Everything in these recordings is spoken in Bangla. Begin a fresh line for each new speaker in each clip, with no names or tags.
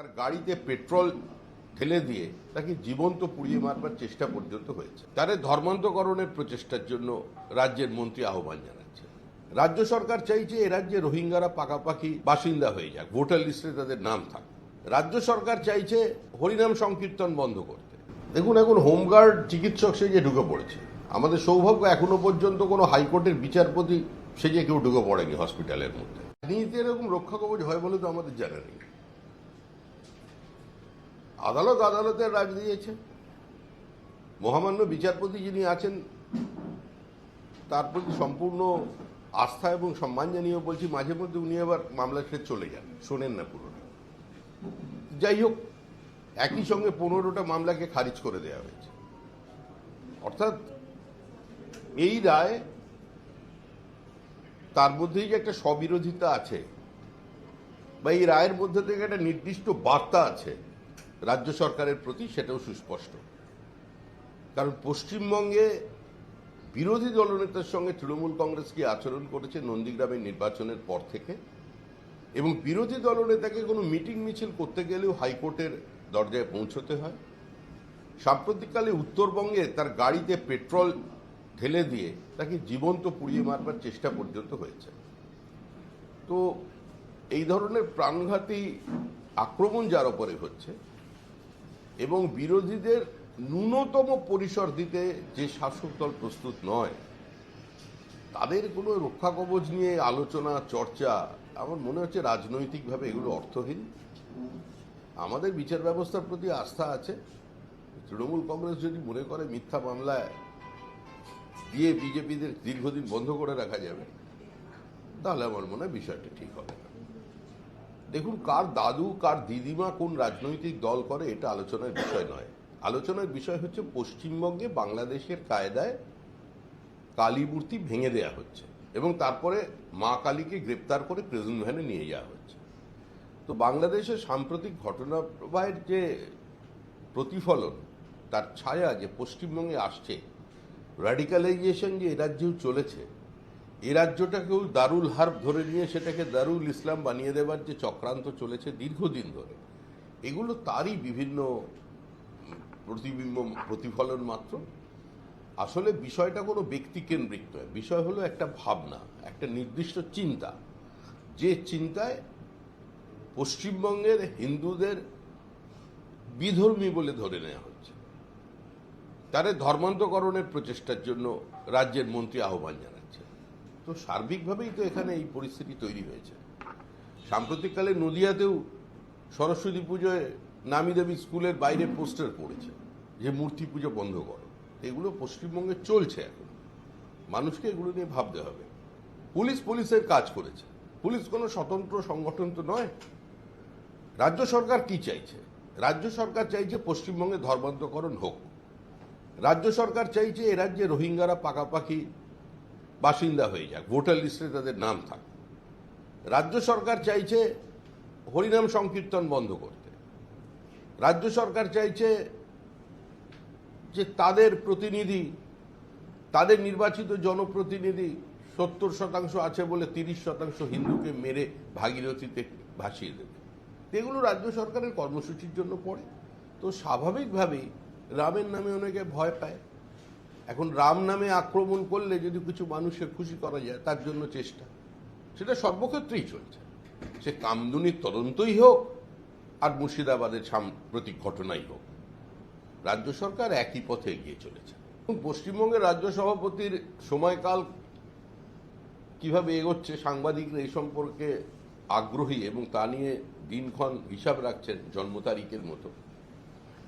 তার গাড়িতে পেট্রোল ঢেলে দিয়ে তাকে জীবন্ত পুড়িয়ে মারবার চেষ্টা পর্যন্ত হয়েছে। তাদের ধর্মান্তকরণের প্রচেষ্টার জন্য রাজ্যের মন্ত্রী আহ্বান জানাচ্ছে। রাজ্য সরকার চাইছে এ রাজ্যে রোহিঙ্গারা পাকাপাকি বাসিন্দা হয়ে যাক, ভোটার লিস্টে তাদের নাম থাক। রাজ্য সরকার চাইছে হরিনাম সংকীর্তন বন্ধ করতে। দেখুন এখন হোমগার্ড চিকিৎসক সেজে ঢুকে পড়েছে। আমাদের সৌভাগ্য এখনও পর্যন্ত কোনো হাইকোর্টের বিচারপতি সেজে কেউ ঢুকে পড়েনি হসপিটালের মধ্যে। রাজনীতিতে এরকম রক্ষা কবচ হয় বলে তো আমাদের জানা নেই। আদালত আদালতের রাজ দিয়েছে। মহামান্য বিচারপতি যিনি আছেন, তার প্রতি সম্পূর্ণ আস্থা এবং সম্মান জানিয়ে বলছি, মাঝে মধ্যে উনি আবার মামলা ছেড়ে চলে যান। শোনেন না পুরোটা। যাই হোক, একই সঙ্গে পনেরোটা মামলাকে খারিজ করে দেওয়া হয়েছে। অর্থাৎ এই রায়, তার মধ্যেই যে একটা স্ববিরোধিতা আছে, বা এই রায়ের মধ্যে থেকে একটা নির্দিষ্ট বার্তা আছে রাজ্য সরকারের প্রতি সেটাও সুস্পষ্ট। কারণ পশ্চিমবঙ্গে বিরোধী দলনেতার সঙ্গে তৃণমূল কংগ্রেস কি আচরণ করেছে নন্দীগ্রামের নির্বাচনের পর থেকে? এবং বিরোধী দলনেতাকে কোনো মিটিং মিছিল করতে গেলেও হাইকোর্টের দরজায় পৌঁছতে হয়। সাম্প্রতিককালে উত্তরবঙ্গে তার গাড়িতে পেট্রোল ঢেলে দিয়ে তাকে জীবন্ত পুড়িয়ে মারবার চেষ্টা পর্যন্ত হয়েছে। তো এই ধরনের প্রাণঘাতী আক্রমণ যার ওপরে হচ্ছে এবং বিরোধীদের ন্যূনতম পরিসর দিতে যে শাসক দল প্রস্তুত নয়, তাদের কোনো রক্ষা কবচ নিয়ে আলোচনা, চর্চা, আমার মনে হচ্ছে রাজনৈতিকভাবে এগুলো অর্থহীন। আমাদের বিচার ব্যবস্থার প্রতি আস্থা আছে। তৃণমূল কংগ্রেস যদি মনে করে মিথ্যা মামলায় দিয়ে বিজেপিদের দীর্ঘদিন বন্ধ করে রাখা যাবে, তাহলে আমার মনে হয় বিষয়টা ঠিক হবে। দেখুন, কার দাদু, কার দিদিমা কোন রাজনৈতিক দল করে, এটা আলোচনার বিষয় নয়। আলোচনার বিষয় হচ্ছে, পশ্চিমবঙ্গে বাংলাদেশের কায়দায় কালীমূর্তি ভেঙে দেয়া হচ্ছে এবং তারপরে মা কালীকে গ্রেপ্তার করে প্রেজেন্ট ভ্যানে নিয়ে যাওয়া হচ্ছে। তো বাংলাদেশের সাম্প্রতিক ঘটনা প্রবাহের যে প্রতিফলন, তার ছায়া যে পশ্চিমবঙ্গে আসছে র্যাডিক্যালাইজেশন যে এ রাজ্যেও চলেছে এ রাজ্যটাকেও দারুল হার্ব ধরে নিয়ে সেটাকে দারুল ইসলাম বানিয়ে দেওয়ার যে চক্রান্ত চলেছে দীর্ঘদিন ধরে, এগুলো তারই বিভিন্ন প্রতিবিম্ব, প্রতিফলন মাত্র। আসলে বিষয়টা কোনো ব্যক্তিকেন্দ্রিক নয়, বিষয় হলো একটা ভাবনা, একটা নির্দিষ্ট চিন্তা। যে চিন্তায় পশ্চিমবঙ্গের হিন্দুদের বিধর্মী বলে ধরে নেওয়া হচ্ছে। তাদের ধর্মান্তকরণের প্রচেষ্টার জন্য রাজ্যের মন্ত্রী আহ্বান জানাচ্ছে তো সার্বিকভাবেই তো এখানে এই পরিস্থিতি তৈরি হয়েছে। সাম্প্রতিককালে নদিয়াতেও সরস্বতী পুজোয় নামি দামি স্কুলের বাইরে পোস্টার পড়েছে যে মূর্তি পুজো বন্ধ করো। এগুলো পশ্চিমবঙ্গে চলছে এখন। মানুষকে এগুলো নিয়ে ভাবতে হবে। পুলিশ পুলিশের কাজ করেছে। পুলিশ কোনো স্বতন্ত্র সংগঠন তো নয়। রাজ্য সরকার কি চাইছে? রাজ্য সরকার চাইছে পশ্চিমবঙ্গে ধর্মান্তকরণ হোক। রাজ্য সরকার চাইছে এ রাজ্যে রোহিঙ্গারা পাকাপাকি বাসিন্দা হয়ে যাক, ভোটার লিস্টে তাদের নাম থাক। রাজ্য সরকার চাইছে হরিনাম সংকীর্তন বন্ধ করতে। রাজ্য সরকার চাইছে যে তাদের প্রতিনিধি, তাদের নির্বাচিত জনপ্রতিনিধি সত্তর শতাংশ আছে বলে তিরিশ শতাংশ হিন্দুকে মেরে ভাগীরথীতে ভাসিয়ে দেবে। এগুলো রাজ্য সরকারের কর্মসূচির জন্য পড়ে। তো স্বাভাবিকভাবেই রামের নামে অনেকে ভয় পায়। এখন রাম নামে আক্রমণ করলে যদি কিছু মানুষকে খুশি করা যায়, তার জন্য চেষ্টা। সেটা সর্বক্ষেত্রেই চলছে। সে কামদুনির তদন্তই হোক, আর মুর্শিদাবাদের সাম্প্রতিক ঘটনাই হোক। রাজ্য সরকার একই পথে এগিয়ে চলেছে। পশ্চিমবঙ্গের রাজ্য সভাপতির সময়কাল কীভাবে এগোচ্ছে, সাংবাদিকরা এই সম্পর্কে আগ্রহী এবং তা নিয়ে দিনক্ষণ হিসাব রাখছেন জন্ম তারিখের মতো।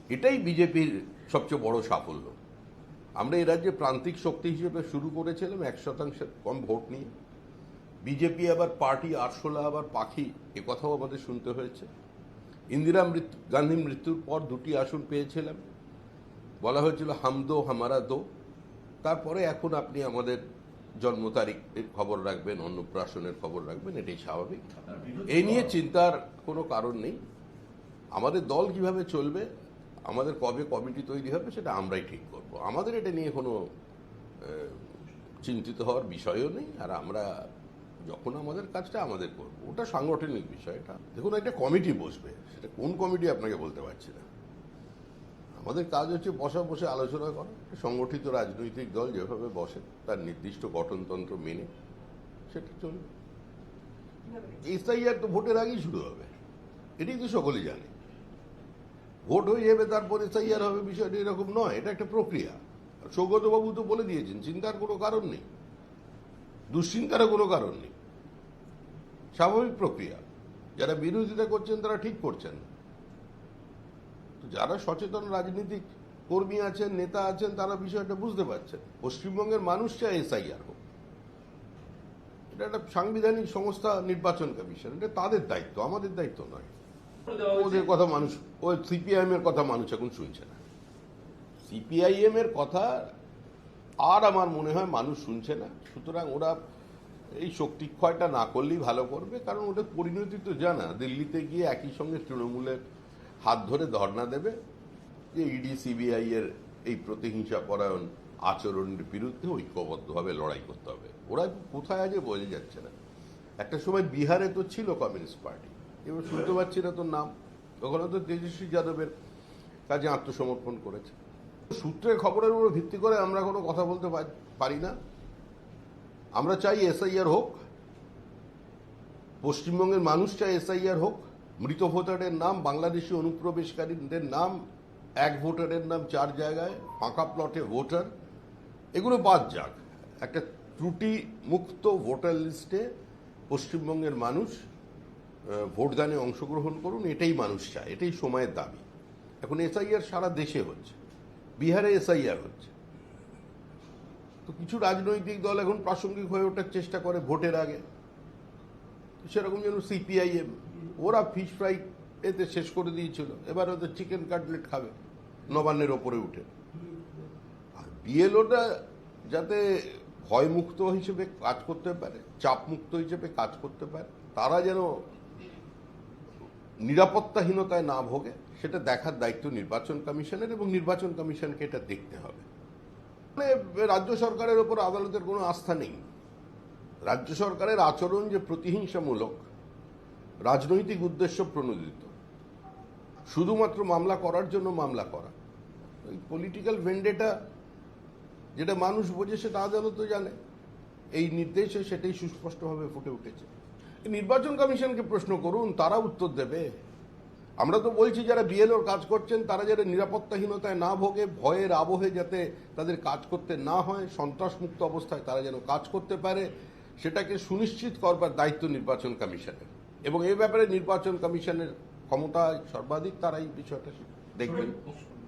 এটাই বিজেপির সবচেয়ে বড় সাফল্য। আমরা এ রাজ্যে প্রান্তিক শক্তি হিসেবে শুরু করেছিলাম এক শতাংশের কম ভোট নিয়ে। বিজেপি আবার পার্টি, আরশোলা আবার পাখি, এ কথাও আমাদের শুনতে হয়েছে। ইন্দিরা মৃত্যু গান্ধীর মৃত্যুর পর দুটি আসন পেয়েছিলাম। বলা হয়েছিল, হাম দো, হামারা দো। তারপরে এখন আপনি আমাদের জন্ম তারিখের খবর রাখবেন, অন্নপ্রাশনের খবর রাখবেন, এটাই স্বাভাবিক। এই নিয়ে চিন্তার কোনো কারণ নেই। আমাদের দল কীভাবে চলবে আমাদের কবে কমিটি তৈরি হবে সেটা আমরাই ঠিক করব। আমাদের এটা নিয়ে কোনো চিন্তিত হওয়ার বিষয়ও নেই। আর আমরা যখন আমাদের কাজটা আমাদের করব ওটা সাংগঠনিক বিষয় এটা দেখুন একটা কমিটি বসবে সেটা কোন কমিটি আপনাকে বলতে পারছি না। আমাদের কাজ হচ্ছে বসা বসে আলোচনা করা। সংগঠিত রাজনৈতিক দল যেভাবে বসে তার নির্দিষ্ট গঠনতন্ত্র মেনে সেটা চলবে। এসআইআর তো ভোটের আগেই শুরু হবে। এটাই তো সকলেই জানে। ভোট হয়ে যাবে তারপর এসআইআর হবে বিষয়টা এরকম নয় এটা একটা প্রক্রিয়া। সৌগতবাবু তো বলে দিয়েছেন চিন্তার কোনো কারণ নেই। দুশ্চিন্তারও কোনো কারণ নেই। স্বাভাবিক প্রক্রিয়া। যারা বিরোধিতা করছেন তারা ঠিক করছেন। তো যারা সচেতন রাজনীতিক কর্মী আছেন নেতা আছেন তারা বিষয়টা বুঝতে পারছেন। পশ্চিমবঙ্গের মানুষ চায় এসআইআর হোক। এটা একটা সাংবিধানিক সংস্থা নির্বাচন কমিশন এটা তাদের দায়িত্ব আমাদের দায়িত্ব নয়। ওদের কথা মানুষ ওই সিপিআইএম এর কথা মানুষ এখন শুনছে না। সিপিআইএম এর কথা আর আমার মনে হয় মানুষ শুনছে না। সুতরাং ওরা এই শক্তি ক্ষয়টা না করলেই ভালো করবে, কারণ ওদের পরিণতি তো জানা। দিল্লিতে গিয়ে একই সঙ্গে তৃণমূলের হাত ধরে ধর্ণা দেবে যে ইডি, সিবিআই এর এই প্রতিহিংসা পরায়ণ আচরণের বিরুদ্ধে ঐক্যবদ্ধভাবে লড়াই করতে হবে। ওরা কোথায় আছে বোঝা যাচ্ছে না। একটা সময় বিহারে তো ছিল কমিউনিস্ট পার্টি। এবার শুনতে পাচ্ছি না তোর নাম। ওখানে তো তেজস্বী যাদবের কাজে আত্মসমর্পণ করেছে। সূত্রের খবরের উপর ভিত্তি করে আমরা কোনো কথা বলতে পার- না। আমরা চাই এসআইআর হোক, পশ্চিমবঙ্গের মানুষ চাই এসআইআর হোক, মৃত ভোটারের নাম, বাংলাদেশি অনুপ্রবেশকারীদের নাম, এক ভোটারের নাম চার জায়গায়, ফাঁকা প্লটে ভোটার, এগুলো বাদ যাক। একটা ত্রুটি মুক্ত ভোটার লিস্টে পশ্চিমবঙ্গের মানুষ ভোটদানে অংশগ্রহণ করুন, এটাই মানুষ চায়, এটাই সময়ের দাবি। এখন এসআইআর সারা দেশে হচ্ছে, বিহারে এসআইআর হচ্ছে। তো কিছু রাজনৈতিক দল এখন প্রাসঙ্গিক হয়ে ওঠার চেষ্টা করে ভোটের আগে। সেরকম যেন সিপিআইএম, ওরা ফিশ ফ্রাই এতে শেষ করে দিয়েছিল, এবার ওদের চিকেন কাটলেট খাবে, নবান্নের ওপরে উঠে। আর বিএলওটা যাতে ভয়মুক্ত হিসেবে কাজ করতে পারে, চাপমুক্ত হিসেবে কাজ করতে পারে, তারা যেন নিরাপত্তাহীনতায় না ভোগে, সেটা দেখার দায়িত্ব নির্বাচন কমিশনের এবং নির্বাচন কমিশনকে এটা দেখতে হবে। মানে রাজ্য সরকারের ওপর আদালতের কোনো আস্থা নেই। রাজ্য সরকারের আচরণ যে প্রতিহিংসামূলক, রাজনৈতিক উদ্দেশ্য প্রণোদিত। শুধুমাত্র মামলা করার জন্য মামলা করা। ওই পলিটিক্যাল ভেন্ডেটা যেটা মানুষ বোঝে সেটা আদালতও জানে। এই নির্দেশে সেটাই সুস্পষ্টভাবে ফুটে উঠেছে। নির্বাচন কমিশনকে প্রশ্ন করুন, তারা উত্তর দেবে। আমরা তো বলছি, যারা বিএলওর কাজ করছেন, তারা যারা নিরাপত্তাহীনতায় না ভোগে, ভয়ের আবহে যাতে তাদের কাজ করতে না হয়, সন্ত্রাসমুক্ত অবস্থায় তারা যেন কাজ করতে পারে, সেটাকে সুনিশ্চিত করবার দায়িত্ব নির্বাচন কমিশনের। এবং এই ব্যাপারে নির্বাচন কমিশনের ক্ষমতা সর্বাধিক তারা এই বিষয়টা দেখবেন।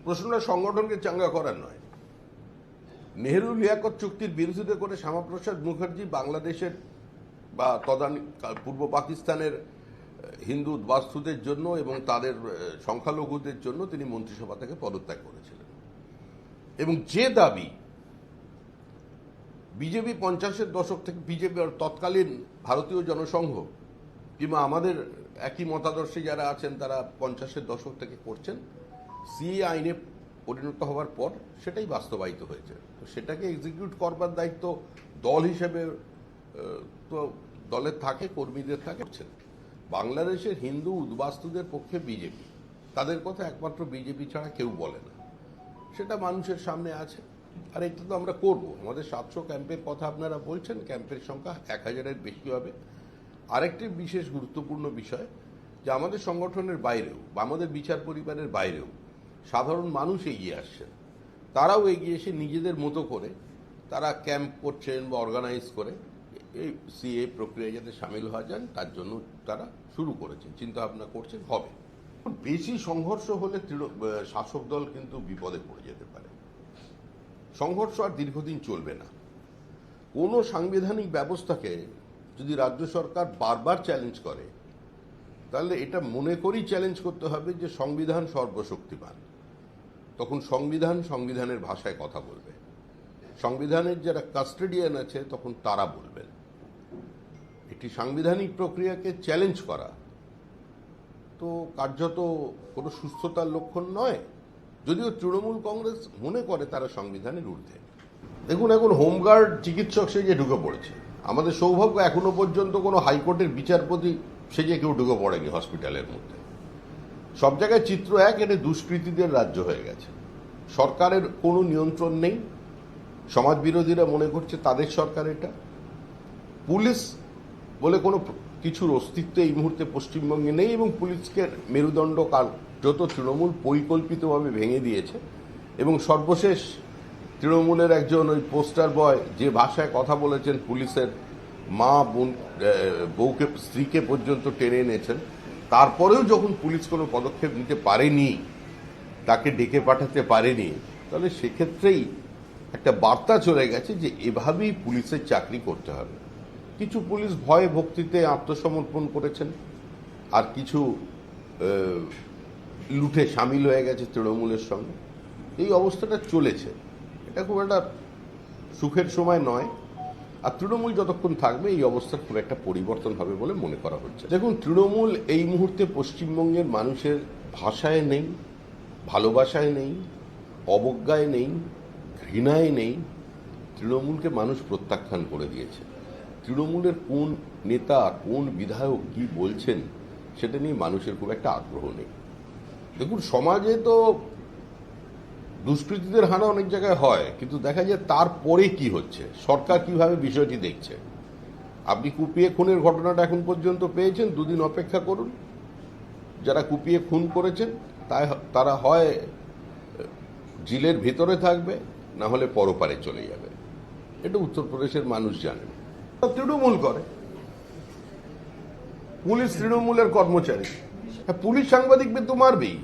প্রশ্নটা সংগঠনকে চাঙ্গা করার নয়। নেহেরু লিয়াকত চুক্তির বিরোধিতা করে শ্যামাপ্রসাদ মুখার্জি বাংলাদেশের বা তদানী পূর্ব পাকিস্তানের হিন্দু বাস্তুদের জন্য এবং তাদের সংখ্যালঘুদের জন্য তিনি মন্ত্রিসভা থেকে পদত্যাগ করেছিলেন। এবং যে দাবি বিজেপি পঞ্চাশের দশক থেকে বিজেপি আর তৎকালীন ভারতীয় জনসংঘ কিংবা আমাদের একই মতাদর্শে যারা আছেন, তারা পঞ্চাশের দশক থেকে করছেন, সিএ আইনে পরিণত হওয়ার পর সেটাই বাস্তবায়িত হয়েছে। তো সেটাকে এক্সিকিউট করবার দায়িত্ব দল হিসেবে তো দলের থাকে, কর্মীদের থাকে, করছেন। বাংলাদেশের হিন্দু উদ্বাস্তুদের পক্ষে বিজেপি। তাদের কথা একমাত্র বিজেপি ছাড়া কেউ বলে না। সেটা মানুষের সামনে আছে। আর এটা তো আমরা করব। আমাদের সাতশো ক্যাম্পের কথা আপনারা বলছেন, ক্যাম্পের সংখ্যা এক হাজারের বেশি হবে। আরেকটি বিশেষ গুরুত্বপূর্ণ বিষয়, যে আমাদের সংগঠনের বাইরেও বা আমাদের বিচার পরিবারের বাইরেও সাধারণ মানুষ এগিয়ে আসছেন। তারাও এগিয়ে এসে নিজেদের মতো করে তারা ক্যাম্প করছেন বা অর্গানাইজ করে। এই সিএ প্রক্রিয়ায় যাতে সামিল হওয়া যান, তার জন্য তারা শুরু করেছেন চিন্তা ভাবনা করছেন, হবে। বেশি সংঘর্ষ হলে শাসক দল কিন্তু বিপদে পড়ে যেতে পারে। সংঘর্ষ আর দীর্ঘদিন চলবে না। কোনো সাংবিধানিক ব্যবস্থাকে যদি রাজ্য সরকার বারবার চ্যালেঞ্জ করে, তাহলে এটা মনে করেই চ্যালেঞ্জ করতে হবে যে সংবিধান সর্বশক্তিমান। তখন সংবিধান সংবিধানের ভাষায় কথা বলবে। সংবিধানের যারা কাস্টেডিয়ান আছে, তখন তারা বলবেন। একটি সাংবিধানিক প্রক্রিয়াকে চ্যালেঞ্জ করা, তো কার্যত কোনো সুস্থতার লক্ষণ নয়। যদিও তৃণমূল কংগ্রেস মনে করে তারা সংবিধানের ঊর্ধ্বে। দেখুন এখন হোমগার্ড চিকিৎসক সে যে ঢুকে পড়েছে। আমাদের সৌভাগ্য এখনও পর্যন্ত কোনো হাইকোর্টের বিচারপতি সেজে কেউ ঢুকে পড়েনি হসপিটালের মধ্যে। সব জায়গায় চিত্র এক, এটা দুষ্কৃতীদের রাজ্য হয়ে গেছে। সরকারের কোনো নিয়ন্ত্রণ নেই। সমাজ বিরোধীরা মনে করছে তাদের সরকার এটা। পুলিশ বলে কোনো কিছুর অস্তিত্ব এই মুহূর্তে পশ্চিমবঙ্গে নেই এবং পুলিশকে মেরুদণ্ড কার্যত তৃণমূল পরিকল্পিতভাবে ভেঙে দিয়েছে এবং সর্বশেষ তৃণমূলের একজন ওই পোস্টার বয় যে ভাষায় কথা বলেছেন পুলিশের মা বোন বউকে, স্ত্রীকে পর্যন্ত টেনে এনেছেন, তারপরেও যখন পুলিশ কোনো পদক্ষেপ নিতে পারেনি, তাকে ডেকে পাঠাতে পারেনি, তাহলে সেক্ষেত্রেই একটা বার্তা চলে গেছে যে এভাবেই পুলিশের চাকরি করতে হবে। কিছু পুলিশ ভয়ে ভক্তিতে আত্মসমর্পণ করেছেন, আর কিছু লুঠে সামিল হয়ে গেছে তৃণমূলের সঙ্গে। এই অবস্থাটা চলেছে। এটা খুব একটা সুখের সময় নয়। আর তৃণমূল যতক্ষণ থাকবে, এই অবস্থার খুব একটা পরিবর্তন হবে বলে মনে করা হচ্ছে। দেখুন, তৃণমূল এই মুহূর্তে পশ্চিমবঙ্গের মানুষের ভাষায় নেই, ভালোবাসায় নেই, অবজ্ঞায় নেই, ঘৃণায় নেই। তৃণমূলকে মানুষ প্রত্যাখ্যান করে দিয়েছে। তৃণমূলের কোন নেতা, কোন বিধায়ক কি বলছেন, সেটা নিয়ে মানুষের খুব একটা আগ্রহ নেই। দেখুন, সমাজে তো দুষ্কৃতীদের হানা অনেক জায়গায় হয়, কিন্তু দেখা যায় তারপরে কি হচ্ছে? সরকার কীভাবে বিষয়টি দেখছে? আপনি কুপিয়ে খুনের ঘটনাটা এখন পর্যন্ত পেয়েছেন, দুদিন অপেক্ষা করুন। যারা কুপিয়ে খুন করেছেন, তাই তারা হয় জেলের ভেতরে থাকবে, না হলে পরপারে চলে যাবে। এটা উত্তরপ্রদেশের মানুষ জানেন। তৃণমূল করে। পুলিশ তৃণমূলের কর্মচারী। হ্যাঁ, পুলিশ সাংবাদিকদের তো মারবেই।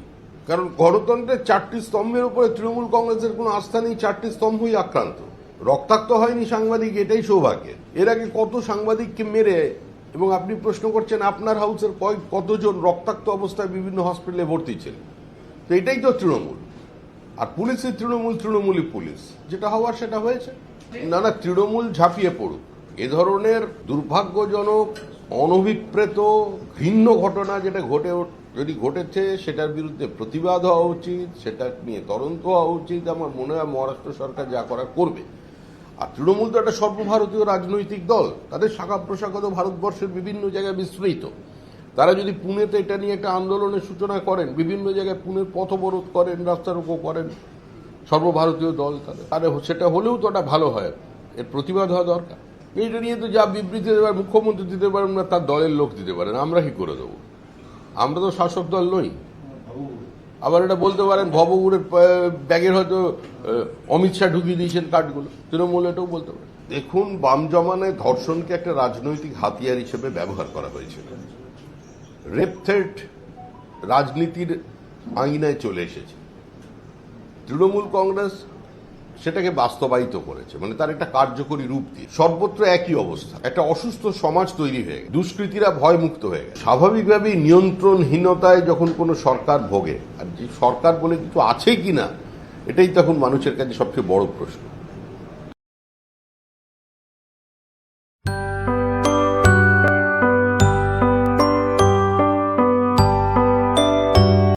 কারণ গণতন্ত্রের চারটি স্তম্ভের উপরে তৃণমূল কংগ্রেসের কোনো আস্থা নেই চারটি স্তম্ভই আক্রান্ত। রক্তাক্ত হয়নি সাংবাদিক এটাই সৌভাগ্যের। এর আগে কত সাংবাদিককে মেরে এবং আপনি প্রশ্ন করছেন আপনার হাউসের কয়েক কতজন রক্তাক্ত অবস্থায় বিভিন্ন হসপিটালে ভর্তি ছিলেন? তো এটাই তো তৃণমূল। আর পুলিশের তৃণমূল তৃণমূলই পুলিশ। যেটা হওয়ার সেটা হয়েছে। না না তৃণমূল ঝাঁপিয়ে পড়ুক। এ ধরনের দুর্ভাগ্যজনক, অনভিপ্রেত, ঘৃণ্য ঘটনা যেটা ঘটে যদি ঘটেছে, সেটার বিরুদ্ধে প্রতিবাদ হওয়া উচিত, সেটা নিয়ে তদন্ত হওয়া উচিত। আমার মনে হয় মহারাষ্ট্র সরকার যা করা করবে। আর তৃণমূল তো একটা সর্বভারতীয় রাজনৈতিক দল। তাদের শাখা প্রশাখা তো ভারতবর্ষের বিভিন্ন জায়গায় বিস্তৃত। তারা যদি পুনেতে এটা নিয়ে একটা আন্দোলনের সূচনা করেন, বিভিন্ন জায়গায় পুনের পথ অবরোধ করেন রোকো করেন সর্বভারতীয় দল তাদের। তাহলে সেটা হলেও তো ওটা ভালো হয়। এর প্রতিবাদ হওয়া দরকার। এইটা নিয়ে তো যা বিবৃতি দিতে পারেন মুখ্যমন্ত্রী দিতে পারেন না তার দলের লোক দিতে পারেন আমরা কি করে দেবো? আমরা তো শাসক দল নই। আবার এটা বলতে পারেন ভবগুড়ের ব্যাগের হয়তো অমিত শাহ ঢুকিয়ে দিয়েছেন কার্ডগুলো। তৃণমূল এটাও বলতে পারেন দেখুন, বাম জমানায় ধর্ষণকে একটা রাজনৈতিক হাতিয়ার হিসেবে ব্যবহার করা হয়েছিল। রেপ থ্রেট রাজনীতির আঙিনায় চলে এসেছে। তৃণমূল কংগ্রেস সেটাকে বাস্তবায়িত করেছে মানে তার একটা কার্যকরী রূপ দিয়ে। সর্বত্র একই অবস্থা। একটা অসুস্থ সমাজ তৈরি হয়ে গেছে। দুষ্কৃতীরা ভয় মুক্ত হয়ে গেছে। স্বাভাবিকভাবেই নিয়ন্ত্রণহীনতায় যখন কোনো সরকার ভোগে, আর যে সরকার বলে কিছু আছে কিনা, এটাই তখন মানুষের কাছে সবচেয়ে বড় প্রশ্ন।